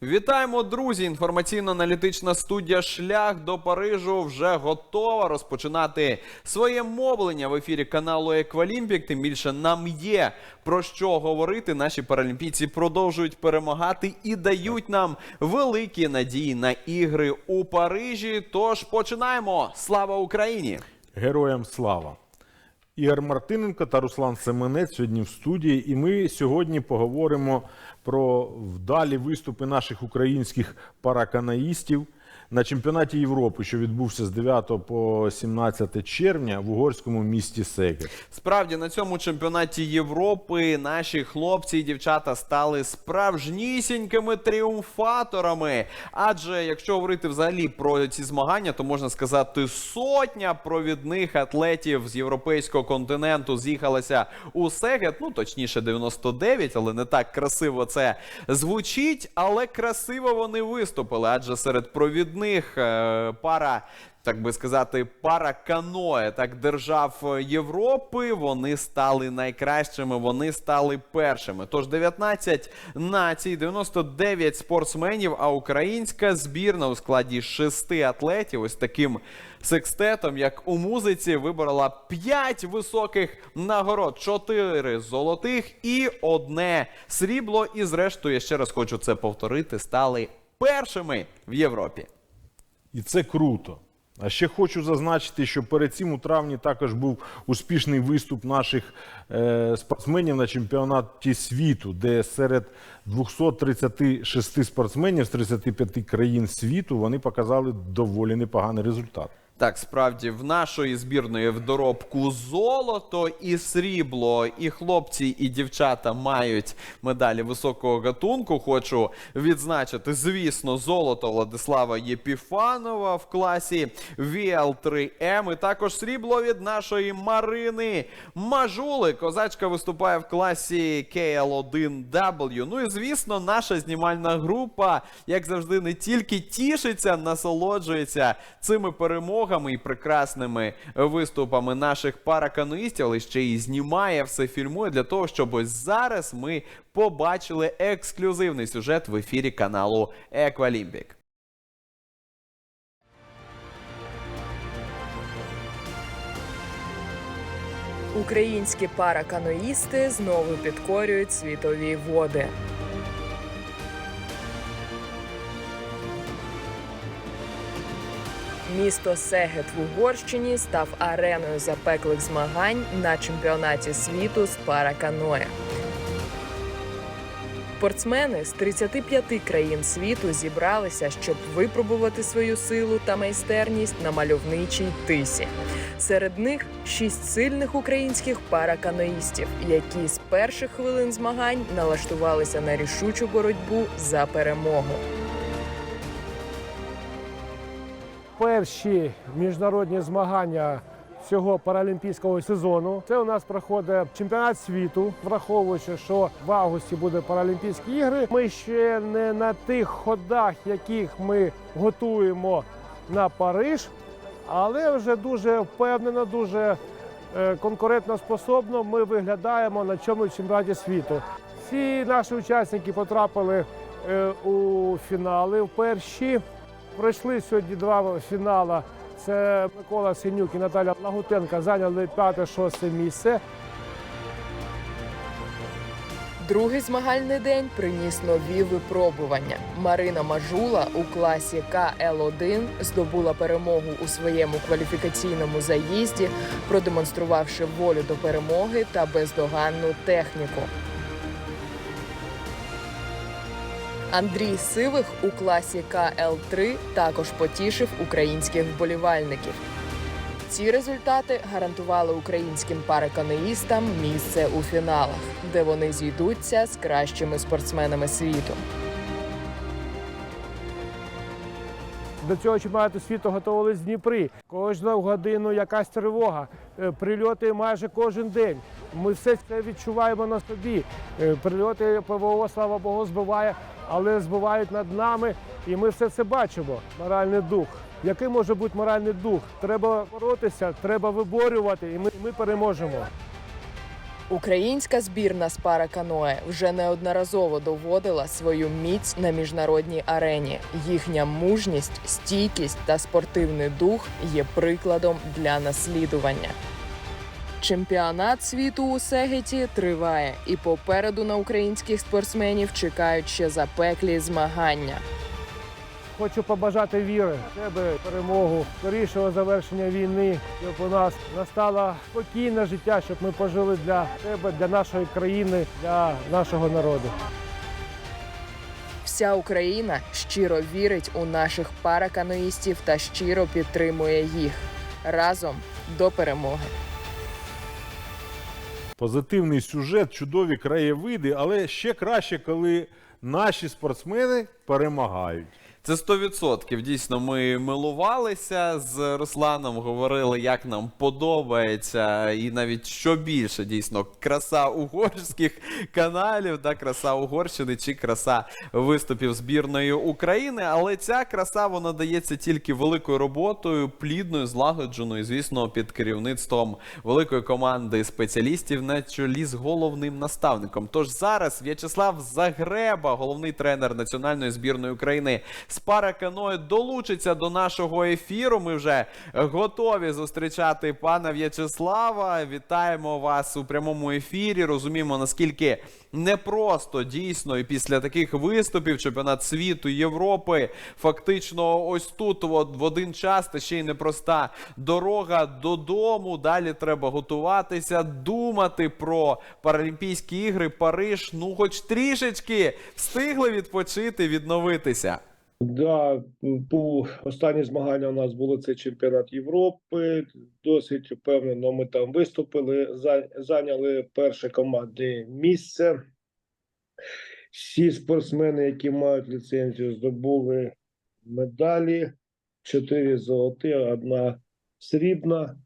Вітаємо, друзі! Інформаційно-аналітична студія Шлях до Парижу вже готова розпочинати своє мовлення в ефірі каналу Еквалімпік. Тим більше нам є про що говорити. Наші паралімпійці продовжують перемагати і дають нам великі надії на ігри у Парижі. Тож починаємо! Слава Україні! Героям слава! Ігор Мартиненко та Руслан Семенець сьогодні в студії, і ми сьогодні поговоримо про вдалі виступи наших українських параканаїстів на чемпіонаті Європи, що відбувся з 9 по 17 червня в угорському місті Сегед. Справді на цьому чемпіонаті Європи наші хлопці і дівчата стали справжнісінькими тріумфаторами. Адже якщо говорити взагалі про ці змагання, то можна сказати, сотня провідних атлетів з європейського континенту з'їхалася у Сегет. Ну точніше, 99, але не так красиво це звучить. Але красиво вони виступили. Адже серед провідних е, пара так би сказати, пара каное так держав Європи. Вони стали найкращими, вони стали першими. Тож 19 націй, 99 спортсменів. А українська збірна у складі шести атлетів, ось таким секстетом, як у музиці, виборола 5 високих нагород, 4 золотих і одне срібло. І зрештою, я ще раз хочу це повторити, стали першими в Європі. І це круто. А ще хочу зазначити, що перед цим у травні також був успішний виступ наших е, спортсменів на чемпіонаті світу, де серед 236 спортсменів з 35 країн світу вони показали доволі непоганий результат. Так, справді в нашої збірної в доробку золото і срібло, і хлопці, і дівчата мають медалі високого гатунку. Хочу відзначити, звісно, золото Владислава Єпіфанова в класі VL3M. І також срібло від нашої Марини Мажули. Козачка виступає в класі KL1W. Ну і звісно, наша знімальна група, як завжди, не тільки тішиться, насолоджується цими перемогами і прекрасними виступами наших паракануїстів, але ще й знімає все фільмує для того, щоб ось зараз ми побачили ексклюзивний сюжет в ефірі каналу Еквалімпік. Українські параканоїсти знову підкорюють світові води. Місто Сегет в Угорщині став ареною запеклих змагань на чемпіонаті світу з параканоє. Спортсмени з 35 країн світу зібралися, щоб випробувати свою силу та майстерність на мальовничій тисі. Серед них шість сильних українських параканоїстів, які з перших хвилин змагань налаштувалися на рішучу боротьбу за перемогу. Перші міжнародні змагання цього паралімпійського сезону. Це у нас проходить чемпіонат світу, враховуючи, що в августі буде Паралімпійські ігри. Ми ще не на тих ходах, яких ми готуємо на Париж, але вже дуже впевнено, дуже е, конкурентно способно ми виглядаємо на цьому чемпіонаті світу. Всі наші учасники потрапили е, у фінали в перші. Пройшли сьогодні два фінали. Це Микола Синюк і Наталя Лагутенка зайняли п'яте-шосте місце. Другий змагальний день приніс нові випробування. Марина Мажула у класі КЛ1 здобула перемогу у своєму кваліфікаційному заїзді, продемонструвавши волю до перемоги та бездоганну техніку. Андрій Сивих у класі КЛ3 також потішив українських вболівальників. Ці результати гарантували українським параканоїстам місце у фіналах, де вони зійдуться з кращими спортсменами світу. До цього чемпіонату світу готувалися Дніпри. Кожну годину якась тривога, Е, прильоти майже кожен день. Ми все це відчуваємо на собі. Е, Прильоти ПВО, слава Богу, збиває, але збивають над нами, і ми все це бачимо. Моральний дух. Який може бути моральний дух? Треба боротися, треба виборювати, і ми, ми переможемо. Українська збірна з параканое вже неодноразово доводила свою міць на міжнародній арені. Їхня мужність, стійкість та спортивний дух є прикладом для наслідування. Чемпіонат світу у Сегеті триває, і попереду на українських спортсменів чекають ще запеклі змагання. Хочу побажати віри в тебе, перемогу, скорішого завершення війни, щоб у нас настало спокійне життя, щоб ми пожили для тебе, для нашої країни, для нашого народу. Вся Україна щиро вірить у наших параканоїстів та щиро підтримує їх разом до перемоги. Позитивний сюжет, чудові краєвиди, але ще краще, коли наші спортсмени перемагають. Це 100%. Дійсно, ми милувалися з Русланом, говорили, як нам подобається, і навіть що більше, дійсно, краса угорських каналів, да, краса Угорщини чи краса виступів збірної України. Але ця краса вона дається тільки великою роботою, плідною, злагодженою, звісно, під керівництвом великої команди спеціалістів на чолі з головним наставником. Тож зараз В'ячеслав Загреба, головний тренер національної збірної України з параканою, долучиться до нашого ефіру. Ми вже готові зустрічати пана В'ячеслава. Вітаємо вас у прямому ефірі. Розуміємо, наскільки непросто дійсно і після таких виступів чемпіонат світу Європи. Фактично, ось тут в один час та ще й непроста дорога додому. Далі треба готуватися, думати про Паралімпійські ігри, Париж. Ну, хоч трішечки встигли відпочити, відновитися. Да, по останні змагання у нас були це чемпіонат Європи. Досить впевнено ми там виступили, зайняли перше командне місце. Всі спортсмени, які мають ліцензію, здобули медалі: чотири золоті, одна срібна.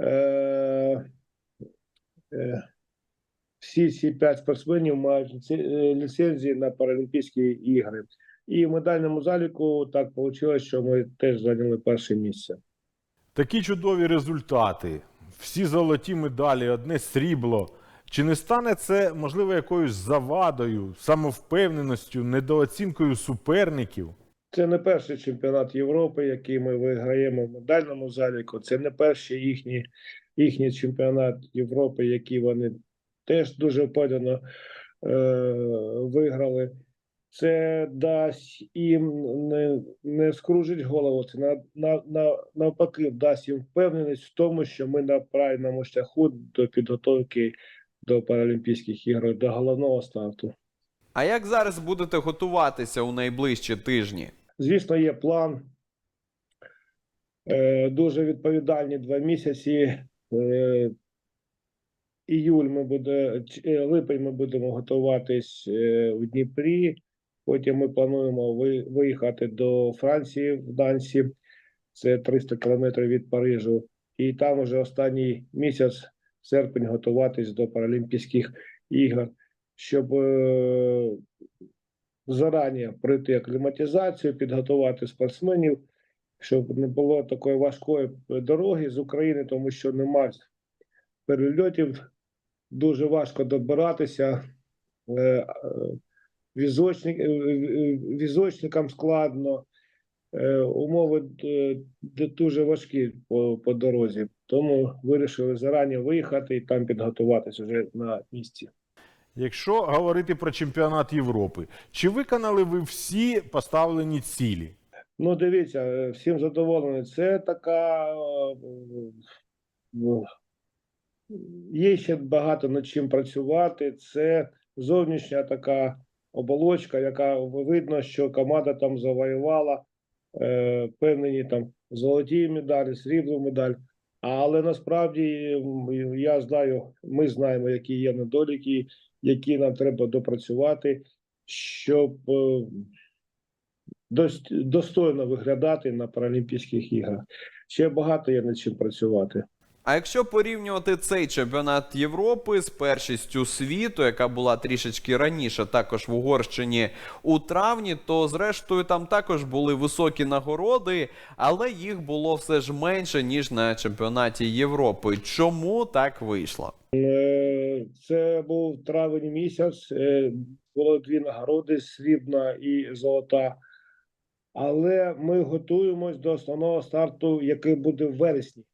Е, е, всі ці п'ять спортсменів мають е, ліцензії на Паралімпійські ігри. І в медальному заліку так вийшло, що ми теж зайняли перше місце. Такі чудові результати, всі золоті медалі, одне срібло. Чи не стане це, можливо, якоюсь завадою, самовпевненістю, недооцінкою суперників? Це не перший чемпіонат Європи, який ми виграємо в медальному заліку. Це не перший їхній, їхній чемпіонат Європи, який вони теж дуже впевнено е, виграли. Це дасть їм не, не скружить голову, це на, на, на, навпаки дасть їм впевненість в тому, що ми на правильному шляху до підготовки до Паралімпійських ігор, до головного старту. А як зараз будете готуватися у найближчі тижні? Звісно, є план. Е, Дуже відповідальні два місяці. Е, Іюль ми буде, е, липень ми будемо готуватись е, в Дніпрі. Потім ми плануємо виїхати до Франції в Дансі. Це 300 кілометрів від Парижу. І там уже останній місяць, серпень, готуватись до Паралімпійських ігор, щоб е, зарані пройти акліматизацію, підготувати спортсменів, щоб не було такої важкої дороги з України, тому що нема перельотів, дуже важко добиратися. е, е, Візочник, е, візочникам складно, е, умови е, дуже важкі по, по дорозі. Тому вирішили зарані виїхати і там підготуватися вже на місці. Якщо говорити про чемпіонат Європи, чи виконали ви всі поставлені цілі? Ну, дивіться, всім задоволений. Це така. Є ще багато над чим працювати. Це зовнішня така оболочка, яка видно, що команда там завоювала е, певні там золоті медалі, срібну медаль. Але насправді я знаю, ми знаємо, які є недоліки, які нам треба допрацювати, щоб е, достойно виглядати на Паралімпійських іграх. Ще багато є над чим працювати. А якщо порівнювати цей чемпіонат Європи з першістю світу, яка була трішечки раніше, також в Угорщині у травні, то зрештою там також були високі нагороди, але їх було все ж менше ніж на чемпіонаті Європи. Чому так вийшло? Е, Це був травень місяць. е, Було дві нагороди: срібна і золота. Але ми готуємось до основного старту, який буде в вересні.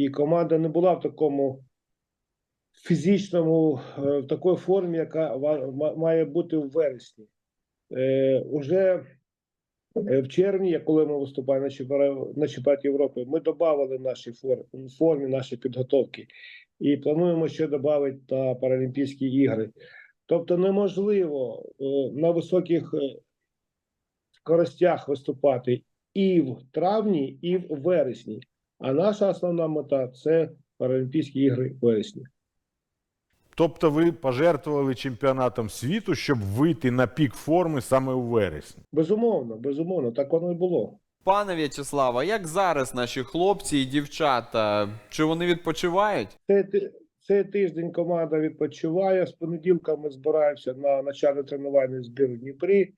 І команда не була в такому фізичному, е, в такій формі, яка має бути в вересні. Е, Уже е, в червні, коли ми виступаємо на чемпіонаті, Європи, ми додали наші фор- формі, наші підготовки і плануємо ще додати на Паралімпійські ігри. Тобто неможливо е, на високих скоростях виступати і в травні, і в вересні. А наша основна мета це Паралімпійські ігри в вересні. Тобто ви пожертвували чемпіонатом світу, щоб вийти на пік форми саме у вересні. Безумовно, безумовно, так воно і було. Пане В'ячеслава, як зараз наші хлопці і дівчата? Чи вони відпочивають? Цей, ти- цей тиждень команда відпочиває. З понеділка ми збираємося на начальний тренувальний збір в Дніпрі.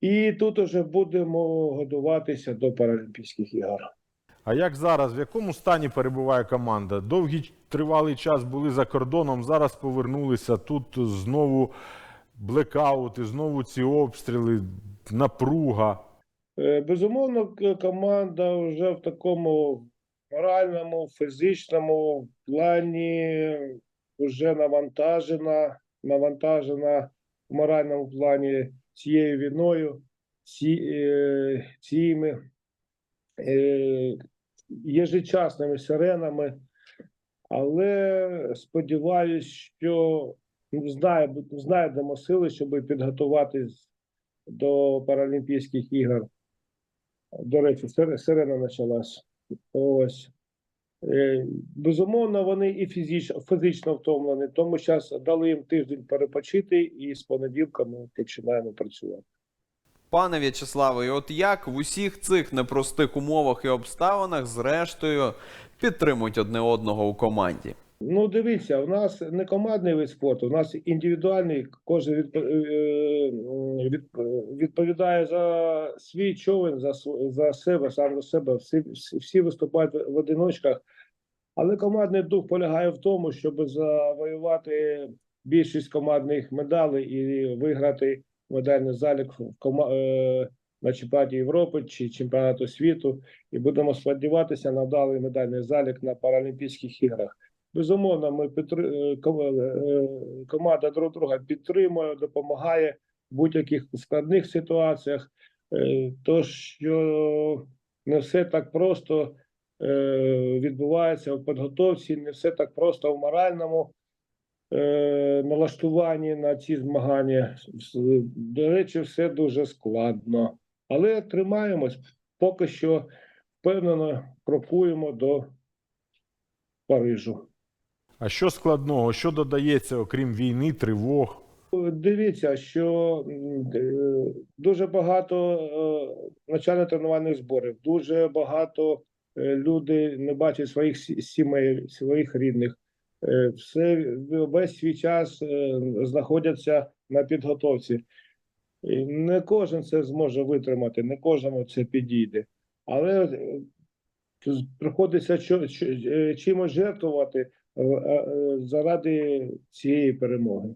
І тут уже будемо готуватися до Паралімпійських ігор. А як зараз, в якому стані перебуває команда? Довгий тривалий час були за кордоном, зараз повернулися. Тут знову блекаути, знову ці обстріли, напруга. Е, Безумовно, команда вже в такому моральному, фізичному плані вже навантажена, навантажена в моральному плані цією війною, ці, е, е, сиренами. Але сподіваюсь, що знайдемо сили, щоб підготуватись до Паралімпійських ігор. До речі, сирена почалась. Ось. Е, Безумовно, вони і фізично, фізично втомлені, тому зараз дали їм тиждень перепочити, і з понеділка ми починаємо працювати. Пане В'ячеславе, і от як в усіх цих непростих умовах і обставинах, зрештою, підтримують одне одного у команді? Ну, дивіться, у нас не командний вид спорту, у нас індивідуальний, кожен відп... е, від... відповідає за свій човен, за, за себе, сам за себе. Всі- всі виступають в одиночках. Але командний дух полягає в тому, щоб завоювати більшість командних медалей і виграти медальний залік в кома... е, на чемпіонаті Європи чи чемпіонату світу. І будемо сподіватися на вдалий медальний залік на Паралімпійських іграх. Безумовно, ми підтри... е, е, команда друг друга підтримує, допомагає в будь-яких складних ситуаціях. То, що не все так просто відбувається в підготовці, не все так просто в моральному налаштуванні на ці змагання. До речі, все дуже складно. Але тримаємось, поки що впевнено крокуємо до Парижу. А що складного? Що додається, окрім війни, тривог? Дивіться, що е, дуже багато е, навчально-тренувальних зборів, дуже багато е, люди не бачать своїх сімей, своїх рідних. Е, Все весь свій час е, знаходяться на підготовці. І не кожен це зможе витримати, не кожному це підійде. Але е, приходиться чимось жертвувати заради цієї перемоги.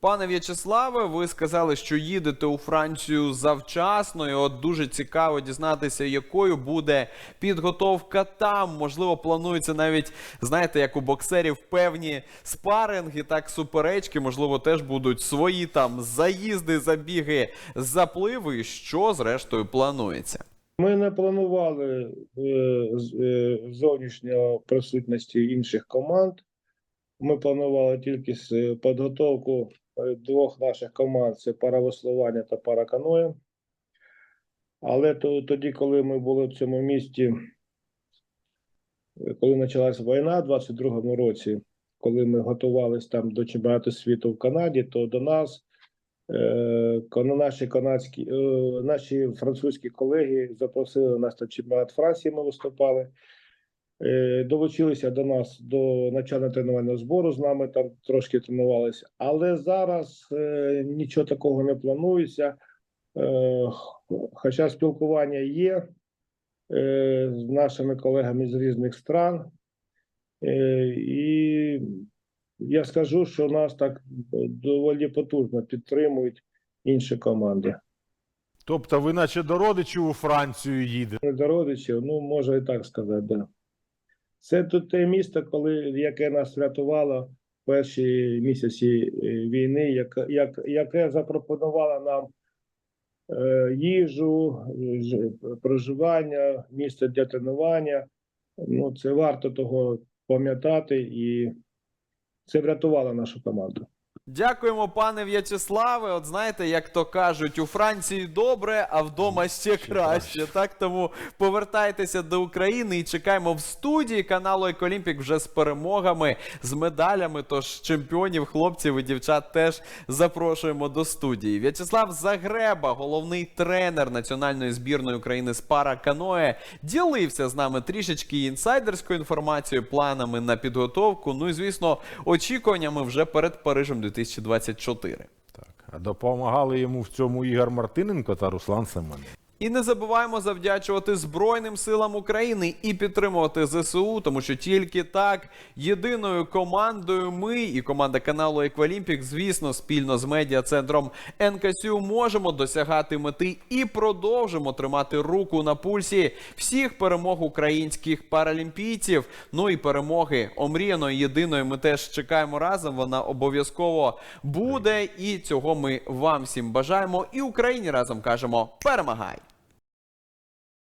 Пане В'ячеславе, ви сказали, що їдете у Францію завчасно, і от дуже цікаво дізнатися, якою буде підготовка там. Можливо, планується навіть, знаєте, як у боксерів певні спаринги, так суперечки. Можливо, теж будуть свої там заїзди, забіги, запливи. Що зрештою планується? Ми не планували е, е, зовнішньої присутності інших команд. Ми планували тільки з е, підготовку е, двох наших команд: це паравеслування та параканоє. Але то, тоді, коли ми були в цьому місті, е, коли почалась війна в 22-му році, коли ми готувалися там до чемпіонату світу в Канаді, то до нас е, наші канадські, е, наші французькі колеги запросили нас на чемпіонат Франції. Ми виступали. Е, долучилися до нас до навчально тренувального збору. З нами там трошки тренувалися. Але зараз е, нічого такого не планується. Е, Хоча спілкування є е, з нашими колегами з різних стран. Е, І я скажу, що нас так доволі потужно підтримують інші команди. Тобто ви наче до родичів у Францію їдете. До родичів, ну можна і так сказати, да. Це те місто, коли, яке нас врятувало перші місяці е, війни, яке, як, яке запропонувало нам е, їжу, проживання, місце для тренування. Ну, це варто того пам'ятати, і це врятувало нашу команду. Дякуємо, пане В'ячеславе. От знаєте, як то кажуть, у Франції добре, а вдома ще краще. Так тому повертайтеся до України і чекаємо в студії каналу Еколімпік вже з перемогами, з медалями. Тож чемпіонів, хлопців і дівчат теж запрошуємо до студії. В'ячеслав Загреба, головний тренер національної збірної України з пара каное, ділився з нами трішечки інсайдерською інформацією, планами на підготовку. Ну і звісно, очікуваннями вже перед Парижем 2024. Так, а допомагали йому в цьому Ігор Мартиненко та Руслан Семенець. І не забуваємо завдячувати Збройним силам України і підтримувати ЗСУ, тому що тільки так єдиною командою ми і команда каналу Еквалімпік, звісно, спільно з медіа-центром НКСЮ можемо досягати мети і продовжимо тримати руку на пульсі всіх перемог українських паралімпійців. Ну і перемоги омріяної єдиної. Ми теж чекаємо разом. Вона обов'язково буде. І цього ми вам всім бажаємо. І Україні разом кажемо: перемагай!